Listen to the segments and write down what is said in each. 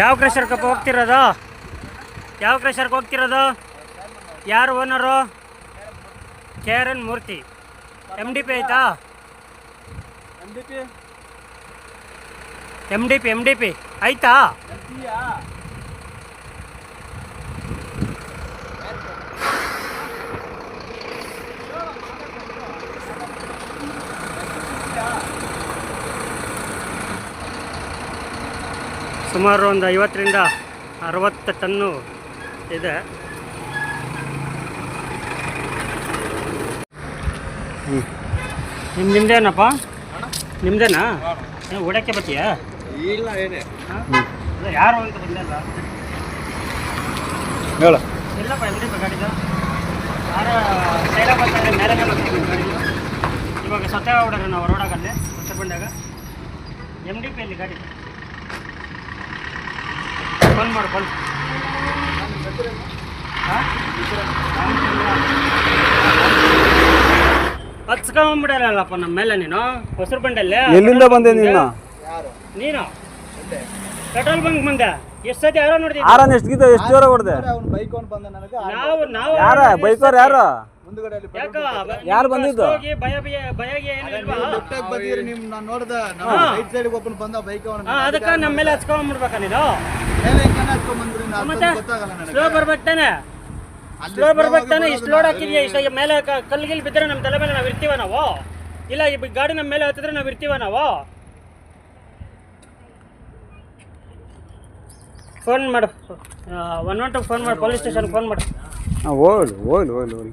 ಯಾವ ಕ್ರಷರ್ಗೆ ಹೋಗ್ತಿರೋದು? ಯಾವ ಕ್ರೆಷರ್ಗೆ ಹೋಗ್ತಿರೋದು? ಯಾರು owner K R N Murthy M D P ಆಯ್ತಾ M D P M D P ಆಯ್ತಾ? ಸುಮಾರು ಒಂದು ಐವತ್ತರಿಂದ ಅರವತ್ತು ಟನ್ನು ಇದೆ. ನಿಮ್ಮ ನಿಮ್ದೇನಪ್ಪ? ನಿಮ್ದೇನಾ? ನೀವು ಓಡಕ್ಕೆ ಬರ್ತೀಯಾ? ಇಲ್ಲ ಏನೇ. ಯಾರು ಅಂತ ಬಂದಲ್ಲ ಹೇಳ. ಇಲ್ಲಪ್ಪ ಎಲ್ಲಿ ಗಾಡಿದು? ಯಾರ ಸೈಡ ಬಂದಾಗ ಮೇಲೆ ಬರ್ತೀವಿ ಗಾಡಿದು. ಇವಾಗ ಸತ್ಯ ಹೊಡೋಣ ನಾವು ರೋಡಾಗಲ್ಲಿ ಮತ್ತೆ ಬಂದಾಗ ಎಂ ಡಿ ಪಿ ಅಲ್ಲಿ ಗಾಡಿ. ಫೋನ್ ಮಾಡು ಬಂದ್. ಹಚ್ಕೊಂಬಿಡಲ್ಲಪ್ಪ ನಮ್ಮ ಮೇಲೆ ನೀನು? ಹೊಸರು ಬಂಡಲ್ಲಿ? ಎಲ್ಲಿಂದ ಬಂದೆ ನೀನು? ನೀನು? ಪೆಟ್ರೋಲ್ ಬಂಕ್ ಬಂದೆ. ಎಷ್ಟು ಸತಿ ಯಾರೋ ನೋಡಿದ್ವಿ ಆರನ್ ಎಷ್ಟು ಗೀತ ಎಷ್ಟು ಜೋರ ಹೊಡೆದೆ? ಬೈಕ್ ನಾವು ನಾವು ಯಾರ? ಬೈಕರ್ ಯಾರು? ಯಾರು ಬಂದಿದ್ದು? ಭಯ ಭಯ ಭಯಗೆ ಏನು ಇಲ್ವಾ ಲೆಫ್ಟ್ ಆಗಿ ಬಂದಿರಿ ನಿಮ್ ನಾನು ನೋಡ್ದ ಹಾ. ರೈಟ್ ಸೈಡ್ ಒಬ್ಬನು ಬಂದ ಬೈಕ್ ಅವನು ಹಾ ನಮ್ಮ ಮೇಲೆ ಹಚ್ಕೊಂಡ್ಬಿಡ್ಬೇಕ ನೀನು? ಮೇಲೆ ಹೆಂಗ್ ಹಾಕೊಂಡ್ ಬಂದ್ರಿ ನಾನು ಗೊತ್ತಾಗಲ್ಲ ನನಗೆ. ಸ್ಲೋ ಬರ್ಬೇಕಾನೆ? ಸ್ಲೋ ಬರ್ಬೇಕು ತಾನೆ ಬರೋದು ಇಷ್ಟು ಲೋಡ್ ಹಾಕಿದ್ಯಾ? ಇಷ್ಟ ಮೇಲೆ ಕಲ್ಗಿಲ್ ಕಲ್ಲಿಗಿಲ್ ಬಿದ್ದರೆ ನಮ್ಮ ತಲೆ ಮೇಲೆ ನಾವು ಇರ್ತೀವ ನಾವು? ಇಲ್ಲ ಈ ಗಾಡಿ ನಮ್ಮ ಮೇಲೆ ಹತ್ತಿದ್ರೆ ನಾವು ಇರ್ತೀವ ನಾವು? ಫೋನ್ ಮಾಡು. ಒನ್ ಒನ್ ಟು ಫೋನ್ ಮಾಡು ಪೊಲೀಸ್ ಸ್ಟೇಷನ್ ಫೋನ್ ಮಾಡು. ಹೋಗ್ಲಿ ಹೋಗ್ಲಿ ಹೋಗ್ಲಿ ಹೋಗ್ಲಿ.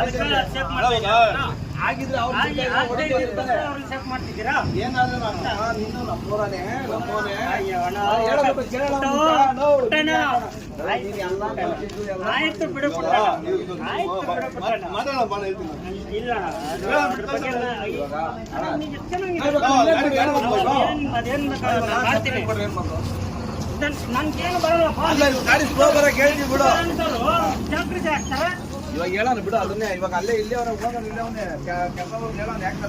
ಅದಕ್ಕೆ ಚೆಕ್ ಮಾಡ್ತಿದ್ದೀರಾ? ಆಗಿದ್ರೆ ಅವ್ರು ಆಗಿ- ಆಗಿದ್ರೆ ಅವ್ರನ್ನ ಚೆಕ್ ಮಾಡ್ತಿದ್ದೀರಾ? ಏನಾದ್ರೂ ನಾನು ನಿನ್ನ ನಮ್ಮೂರನೇ ಅಣ್ಣ. ಹೇಳ್ಬೇಕು ಕೇಳೋಣ ಆಯ್ತು ಬಿಡು ಪುಟ್ಟಣ್ಣ. ಆಯ್ತು ಬಿಡು ಪುಟ್ಟಣ್ಣ. ಇಲ್ಲ ಅದು ಅದ್ರ ಬಗ್ಗೆ ಎಲ್ಲ ಅಣ್ಣ, ನೀನು ಎಷ್ಟು ಚೆನ್ನಾಗಿದೆ. ಅದೇನ್- ಅದೇನ್ ಬೇಕಾದ್ರೂ ನಾನು ಮಾಡ್ತೀನಿ. ನನ್- ನನ್ಗೇನು ಬರಲ್ಲಪ್ಪ. ಗಾಡಿ ಸ್ಲೋ ಬರಕ್ಕೆ ಹೇಳ್ತೀವಿ ಬಿಡು ಅಂತವ್ರು ಜಾಗ್ರತೆ ಆಗ್ತಾರೆ ಇವಾಗ ಹೇಳೋಣ ಬಿಡು ಅದನ್ನೇ ಇವಾಗ ಅಲ್ಲೇ ಇಲ್ಲೇ ಅವ್ರ ಹೋಗೋಣ ಇಲ್ಲೇ ಅವನೇ ಕೆಲಸ ಹೇಳೋಣ ಯಾಕೆ